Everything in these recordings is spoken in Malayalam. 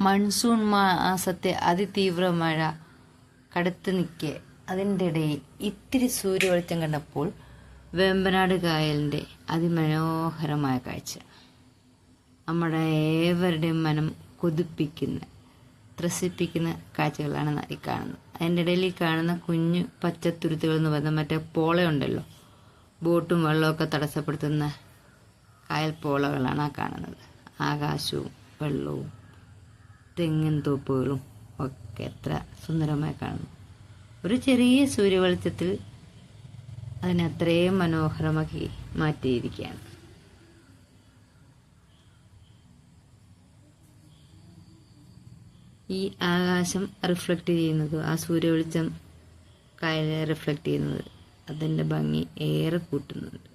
മൺസൂൺ മാസത്തെ അതിതീവ്ര മഴ കടുത്ത് നിൽക്കെ അതിന്റെ ഇടയിൽ ഇത്തിരി സൂര്യവെളിച്ചം കണ്ടപ്പോൾ വേമ്പനാട് കായലിന്റെ അതിമനോഹരമായ കാഴ്ച. നമ്മുടെ ഏവരുടെയും മനം കൊതിപ്പിക്കുന്ന ത്രസിപ്പിക്കുന്ന കാഴ്ചകളാണ് ഈ കാണുന്നത്. അതിന്റെ ഇടയിൽ ഈ കാണുന്ന കുഞ്ഞു പച്ചത്തുരുത്തുകൾ എന്ന് പറയുന്ന മറ്റേ പോളയുണ്ടല്ലോ ബോട്ടും വെള്ളമൊക്കെ തടസ്സപ്പെടുത്തുന്ന കായൽ പോളകളാണ് ആ കാണുന്നത്. ആകാശവും വെള്ളവും തെങ്ങിൻ തോപ്പുകളും ഒക്കെ എത്ര സുന്ദരമായി കാണുന്നു. ഒരു ചെറിയ സൂര്യവെളിച്ചത്തിൽ അതിനെ അത്രയും മനോഹരമാക്കി മാറ്റിയിരിക്കുകയാണ്. ഈ ആകാശം റിഫ്ലക്റ്റ് ചെയ്യുന്നത് ആ സൂര്യവെളിച്ചം കായലെ റിഫ്ലക്റ്റ് ചെയ്യുന്നത് അതിന്റെ ഭംഗി ഏറെ കൂട്ടുന്നുണ്ട്.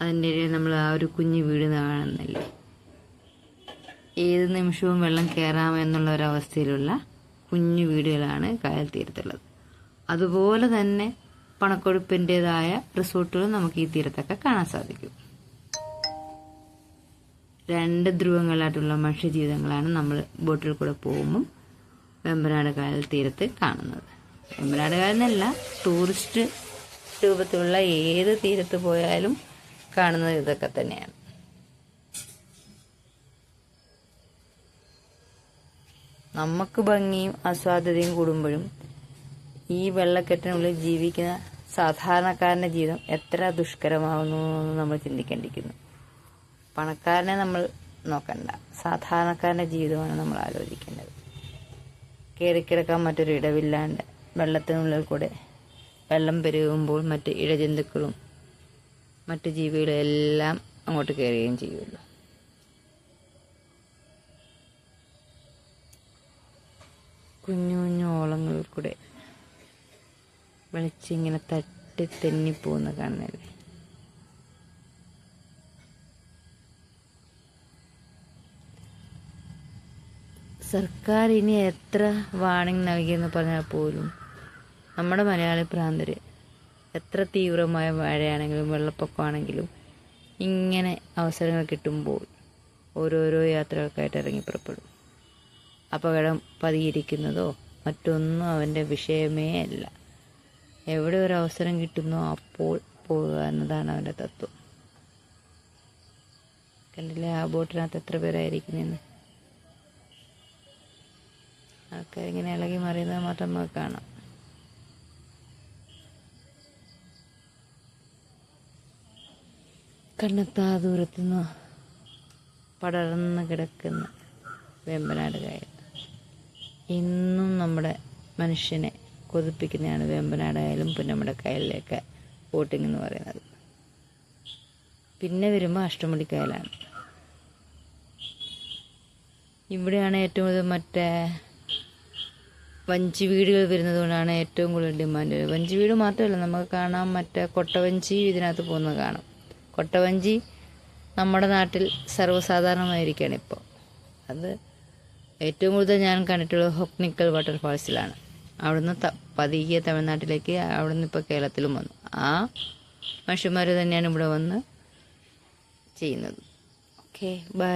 അതിന്റെ ഇടയിൽ നമ്മൾ ആ ഒരു കുഞ്ഞു വീട് കാണുന്നില്ലേ? ഏത് നിമിഷവും വെള്ളം കയറാമെന്നുള്ള ഒരവസ്ഥയിലുള്ള കുഞ്ഞു വീടുകളാണ് കായൽ തീരത്തുള്ളത്. അതുപോലെ തന്നെ പണക്കൊഴുപ്പിന്റെതായ റിസോർട്ടുകൾ നമുക്ക് ഈ തീരത്തൊക്കെ കാണാൻ സാധിക്കും. രണ്ട് ധ്രുവങ്ങളായിട്ടുള്ള മനുഷ്യജീവിതങ്ങളാണ് നമ്മൾ ബോട്ടിൽ കൂടെ പോകുമ്പം വെമ്പനാട് കായൽ തീരത്ത് കാണുന്നത്. വെമ്പനാട് കായൽ എന്നല്ല ടൂറിസ്റ്റ് രൂപത്തിലുള്ള ഏത് തീരത്ത് പോയാലും കാണുന്നത് ഇതൊക്കെ തന്നെയാണ്. നമുക്ക് ഭംഗിയും ആസ്വാദ്യതയും കൂടുമ്പോഴും ഈ വെള്ളക്കെട്ടിനുള്ളിൽ ജീവിക്കുന്ന സാധാരണക്കാരന്റെ ജീവിതം എത്ര ദുഷ്കരമാകുന്നു എന്ന് നമ്മൾ ചിന്തിക്കേണ്ടിയിരിക്കുന്നു. പണക്കാരനെ നമ്മൾ നോക്കണ്ട. സാധാരണക്കാരന്റെ ജീവിതമാണ് നമ്മൾ ആലോചിക്കേണ്ടത്. കയറിക്കിടക്കാൻ മറ്റൊരു ഇടവില്ലാണ്ട് വെള്ളത്തിനുള്ളിൽ കൂടെ വെള്ളം പെരുകുമ്പോൾ മറ്റ് ഇഴജന്തുക്കളും മറ്റ് ജീവികളും എല്ലാം അങ്ങോട്ട് കയറുകയും ചെയ്യുമല്ലോ കുഞ്ഞു കുഞ്ഞു ഓളങ്ങളിൽ കൂടെ വെളിച്ചിങ്ങനെ തട്ടി തെന്നിപ്പോകുന്ന കാണുന്നല്ലേ സർക്കാർ ഇനി എത്ര വാണിംഗ് നൽകിയെന്ന് പറഞ്ഞാൽ പോലും നമ്മുടെ മലയാളി പ്രാന്തര് എത്ര തീവ്രമായ മഴയാണെങ്കിലും വെള്ളപ്പൊക്കമാണെങ്കിലും ഇങ്ങനെ അവസരങ്ങൾ കിട്ടുമ്പോൾ ഓരോരോ യാത്രകൾക്കായിട്ട് ഇറങ്ങി പുറപ്പെടും. അപകടം പതിയിരിക്കുന്നതോ മറ്റൊന്നും അവന്റെ വിഷയമേ അല്ല. എവിടെ ഒരു അവസരം കിട്ടുന്നോ അപ്പോൾ പോവുക എന്നതാണ് അവന്റെ തത്വം. കണ്ടില്ലേ ആ ബോട്ടിനകത്ത് എത്ര പേരായിരിക്കുന്നെന്ന് ആൾക്കാരിങ്ങനെ ഇളകി മറിയുന്നത് മാത്രം നമുക്ക് കാണാം. കണ്ണെത്താ ദൂരത്തുനിന്ന് പടർന്ന് കിടക്കുന്ന വേമ്പനാട് കായൽ. ഇന്നും നമ്മുടെ മനുഷ്യനെ കൊതിപ്പിക്കുന്നതാണ് വേമ്പനാടായാലും കായലും പുന്നമ്മടെ കായലിലേക്ക് ബോട്ടിംഗ് എന്ന് പറയുന്നത്. പിന്നെ വരുമ്പോൾ അഷ്ടമുടി കായലാണ്. ഇവിടെയാണ് ഏറ്റവും കൂടുതൽ മറ്റേ വഞ്ചി വീടുകൾ വരുന്നത് കൊണ്ടാണ് ഏറ്റവും കൂടുതൽ ഡിമാൻഡ് വരുന്നത്. വഞ്ചി വീട് മാത്രമല്ല നമുക്ക് കാണാം മറ്റേ കൊട്ടവഞ്ചി ഇതിനകത്ത് പോകുന്നത് കാണാം. കൊട്ടവഞ്ചി നമ്മുടെ നാട്ടിൽ സർവസാധാരണമായിരിക്കുകയാണ് ഇപ്പോൾ. അത് ഏറ്റവും കൂടുതൽ ഞാൻ കണ്ടിട്ടുള്ളത് ഹൊക്നിക്കൽ വാട്ടർഫാൾസിലാണ് അവിടുന്ന് ത പതിയെ തമിഴ്നാട്ടിലേക്ക് അവിടുന്ന് ഇപ്പോൾ കേരളത്തിലും വന്നു. ആ മനുഷ്യന്മാർ തന്നെയാണ് ഇവിടെ വന്ന് ചെയ്യുന്നത്. Okay bye.